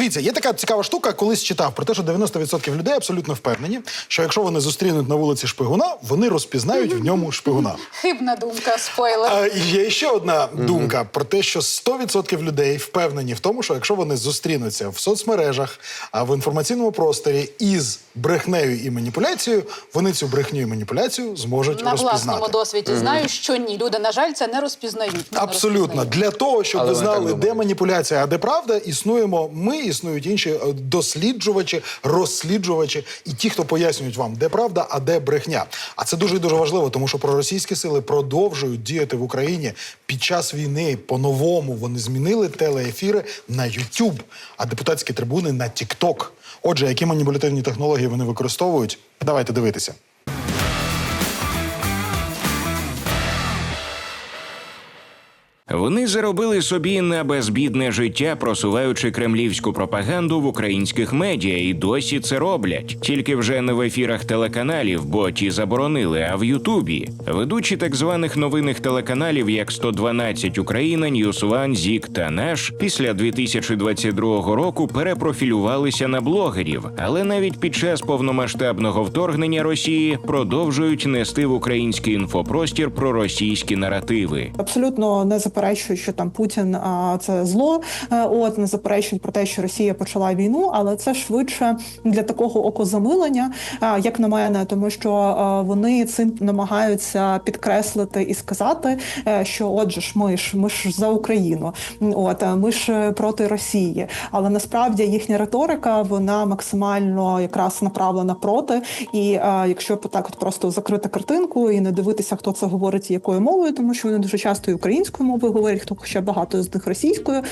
дивіться, є така цікава штука, колись читав про те, що 90% людей абсолютно впевнені, що якщо вони зустрінуть на вулиці шпигуна, вони розпізнають в ньому шпигуна. Хибна думка, спойлер. А, і є ще одна думка про те, що 100% людей впевнені в тому, що якщо вони зустрінуться в соцмережах, а в інформаційному просторі із брехнею і маніпуляцією, вони цю брехню і маніпуляцію зможуть На розпізнати. власному досвіді знаю, що ні. Люди, на жаль, це не розпізнають. не Абсолютно розпізнають. для того, щоб Але ви вони так знали, де маніпуляція, а де правда, існуємо ми, існують інші е, досліджувачі, розсліджувачі і ті, хто пояснюють вам, де правда, а де брехня. А це дуже дуже важливо, тому що проросійські сили продовжують діяти в Україні під час війни. По-новому вони змінили телеефіри на YouTube, а депутатські трибуни на TikTok. Отже, які маніпулятивні технології вони використовують? Давайте дивитися. Вони заробили собі на безбідне життя, просуваючи кремлівську пропаганду в українських медіа, і досі це роблять. Тільки вже не в ефірах телеканалів, бо ті заборонили, а в Ютубі. Ведучі так званих новинних телеканалів, як 112 Україна, Ньюсван, Зік та Наш, після 2022 року перепрофілювалися на блогерів, але навіть під час повномасштабного вторгнення Росії продовжують нести в український інфопростір проросійські наративи. Абсолютно не заперечую, що там Путін а, це зло. е, От не заперечують про те, що Росія почала війну, але це швидше для такого окозамилення, як на мене, тому що а, вони цим намагаються підкреслити і сказати, е, що отже ж ми ж ми ж за Україну, от е, ми ж е, проти Росії. Але насправді їхня риторика вона максимально якраз направлена проти. І якщо так от просто закрити картинку і не дивитися, хто це говорить і якою мовою, тому що вони дуже часто і українською мовою говорять, хто ще багато з них російською.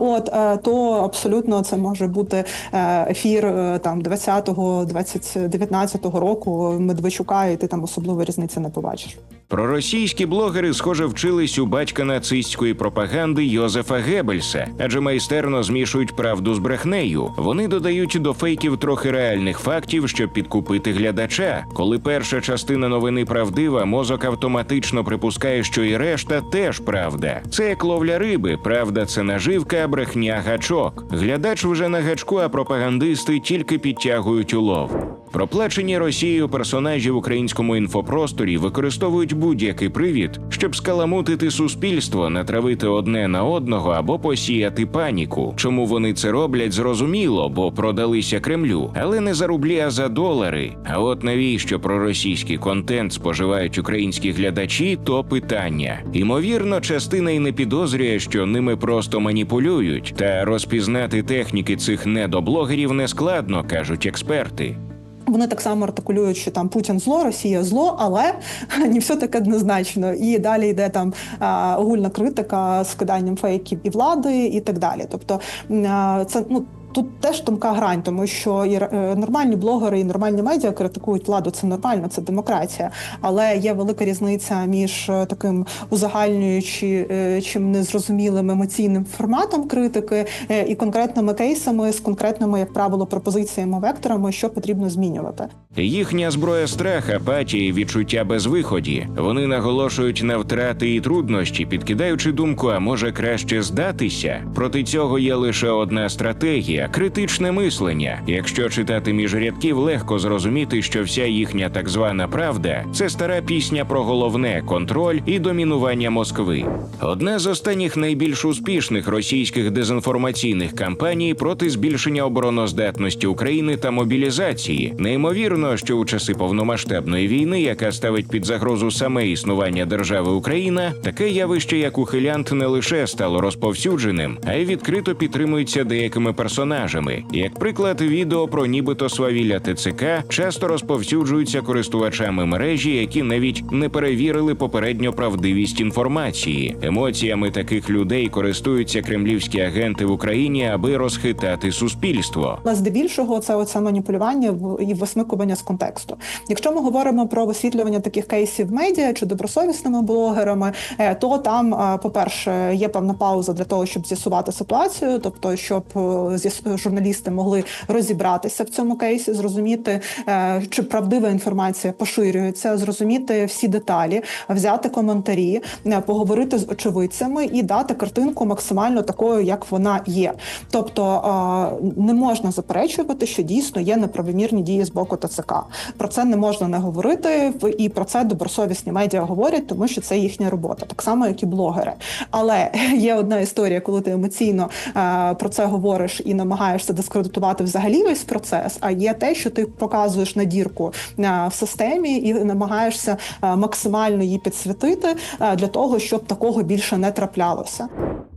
От е, то абсолютно це може бути е, ефір е, там 20-го, 20, 19-го року Медведчука, і ти там особливо різниці не побачиш. Проросійські блогери, схоже, вчились у батька нацистської пропаганди Йозефа Геббельса, адже майстерно змішують правду з брехнею. Вони додають до фейків трохи реальних фактів, щоб підкупити глядача. Коли перша частина новини правдива, мозок автоматично припускає, що і решта теж правда. Це як ловля риби. Правда, це наживка, брехня гачок. Глядач вже на гачку, а пропагандисти тільки підтягують улов. Проплачені Росією персонажі в українському інфопросторі використовують будь-який привід, щоб скаламутити суспільство, натравити одне на одного або посіяти паніку. Чому вони це роблять, зрозуміло, бо продалися Кремлю, але не за рублі, а за долари. А от навіщо проросійський контент споживають українські глядачі, то питання. Імовірно, частина й не підозрює, що ними просто маніпулюють, та розпізнати техніки цих недоблогерів нескладно, кажуть експерти. Вони так само артикулюють, що там Путін зло, Росія зло, але не все так однозначно. І далі йде там огульна критика з киданням фейків і влади, і так далі. Тобто це ну. Тут теж тонка грань, тому що і е, нормальні блогери і нормальні медіа критикують владу. Це нормально, це демократія. Але є велика різниця між е, таким узагальнюючи е, чим незрозумілим емоційним форматом критики і конкретними кейсами з конкретними, як правило, пропозиціями векторами, що потрібно змінювати. Їхня зброя страх, апатія і відчуття безвиході. Вони наголошують на втрати і труднощі, підкидаючи думку, а може краще здатися. Проти цього є лише одна стратегія критичне мислення. Якщо читати між рядків, легко зрозуміти, що вся їхня так звана правда це стара пісня про головне контроль і домінування Москви. Одна з останніх найбільш успішних російських дезінформаційних кампаній проти збільшення обороноздатності України та мобілізації. Неймовірно, що у часи повномасштабної війни, яка ставить під загрозу саме існування держави Україна, таке явище, як ухилянт, не лише стало розповсюдженим, а й відкрито підтримується деякими персонажами. Як приклад, відео про нібито свавілля ТЦК часто розповсюджуються користувачами мережі, які навіть не перевірили попередньо правдивість інформації. Емоціями таких людей користуються кремлівські агенти в Україні, аби розхитати суспільство. Але здебільшого це оце маніпулювання і висмикування з контексту. Якщо ми говоримо про висвітлювання таких кейсів медіа чи добросовісними блогерами, е, то там, е, по-перше, є певна пауза для того, щоб з'ясувати ситуацію, тобто щоб е, з'ясувати. Роз- журналісти могли розібратися в цьому кейсі, зрозуміти, е, чи правдива інформація поширюється, зрозуміти всі деталі, взяти коментарі, е, поговорити з очевидцями і дати картинку максимально такою, як вона є. Тобто е, не можна заперечувати, що дійсно є неправомірні дії з боку ТЦК. Про це не можна не говорити, і про це добросовісні медіа говорять, тому що це їхня робота, так само як і блогери. Але є одна історія, коли ти емоційно е, про це говориш і намагаєшся дискредитувати взагалі весь процес. А є те, що ти показуєш надірку дірку в системі і намагаєшся е, максимально її підсвітити е, для того, щоб такого більше не траплялося.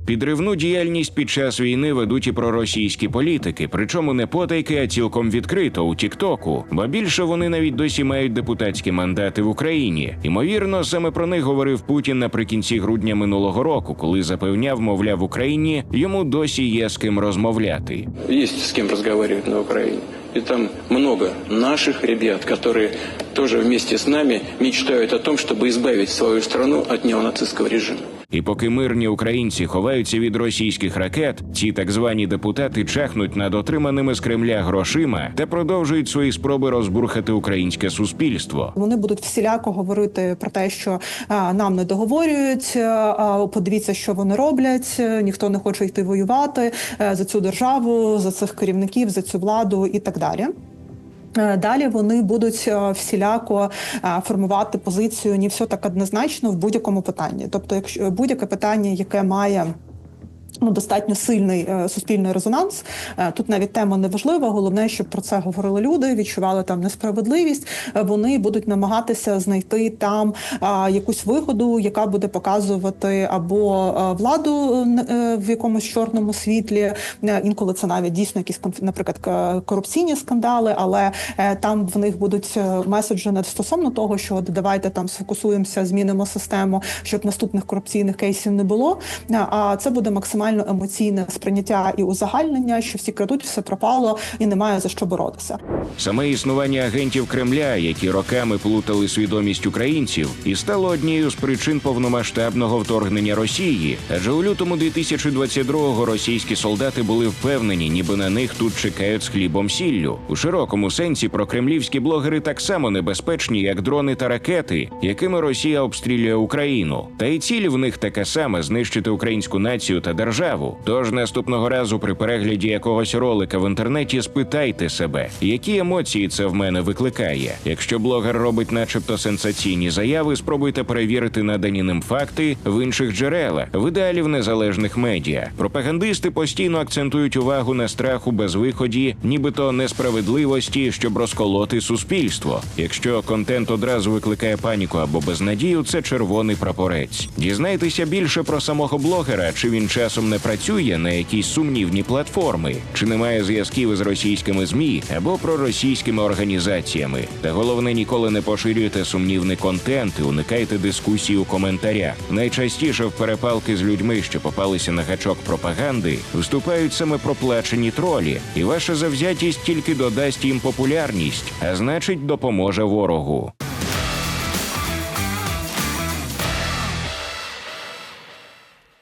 Підривну діяльність під час війни ведуть і проросійські політики, причому не потайки, а цілком відкрито у Тіктоку. Ба більше вони навіть досі мають депутатські мандати в Україні. Ймовірно, саме про них говорив Путін наприкінці грудня минулого року, коли запевняв, мовляв, в Україні йому досі є з ким розмовляти. Есть с кем разговаривать на Украине. И там много наших ребят, которые тоже вместе с нами мечтают о том, чтобы избавить свою страну от неонацистского режима. І поки мирні українці ховаються від російських ракет, ці так звані депутати чахнуть над отриманими з Кремля грошима та продовжують свої спроби розбурхати українське суспільство. Вони будуть всіляко говорити про те, що а, нам не договорюють. А, подивіться, що вони роблять. е, Ніхто не хоче йти воювати е, за цю державу, за цих керівників, за цю владу і так далі. Е, Далі вони будуть е, всіляко е, формувати позицію не все так однозначно в будь-якому питанні. Тобто, якщо будь-яке питання, яке має ну достатньо сильний е, суспільний резонанс. Е, тут навіть тема не важлива. Головне, щоб про це говорили люди, відчували там несправедливість. Е, вони будуть намагатися знайти там якусь вигоду, яка буде показувати або владу в якомусь чорному світлі. Інколи це навіть дійсно якісь наприклад, корупційні скандали, але там в них будуть меседжі не стосовно того, що давайте там сфокусуємося, змінимо систему, щоб наступних корупційних кейсів не було. А це буде максимально емоційне сприйняття і узагальнення, що всі крадуть, все пропало і немає за що боротися. Саме існування агентів Кремля, які роками плутали свідомість українців, і стало однією з причин повномасштабного вторгнення Росії. Адже у лютому 2022-го російські солдати були впевнені, ніби на них тут чекають з хлібом сіллю. У широкому сенсі прокремлівські блогери так само небезпечні, як дрони та ракети, якими Росія обстрілює Україну. Та й ціль в них така сама знищити українську націю та державу. Тож наступного разу при перегляді якогось ролика в інтернеті спитайте себе, які емоції це в мене викликає. Якщо блогер робить, начебто, сенсаційні заяви, спробуйте перевірити надані ним факти в інших джерелах, в ідеалі в незалежних медіа. Пропагандисти постійно акцентують увагу на страху безвиході, нібито несправедливості, щоб розколоти суспільство. Якщо контент одразу викликає паніку або безнадію, це червоний прапорець. Дізнайтеся більше про самого блогера, чи він часом не працює на якісь сумнівні платформи, чи немає зв'язків із російськими змі або проросійськими організаціями. Та головне, ніколи не поширюйте сумнівний контент і уникайте дискусій у коментарях. Найчастіше в перепалки з людьми, що попалися на гачок пропаганди, вступають саме проплачені тролі, і ваша завзятість тільки додасть їм популярність, а значить, допоможе ворогу.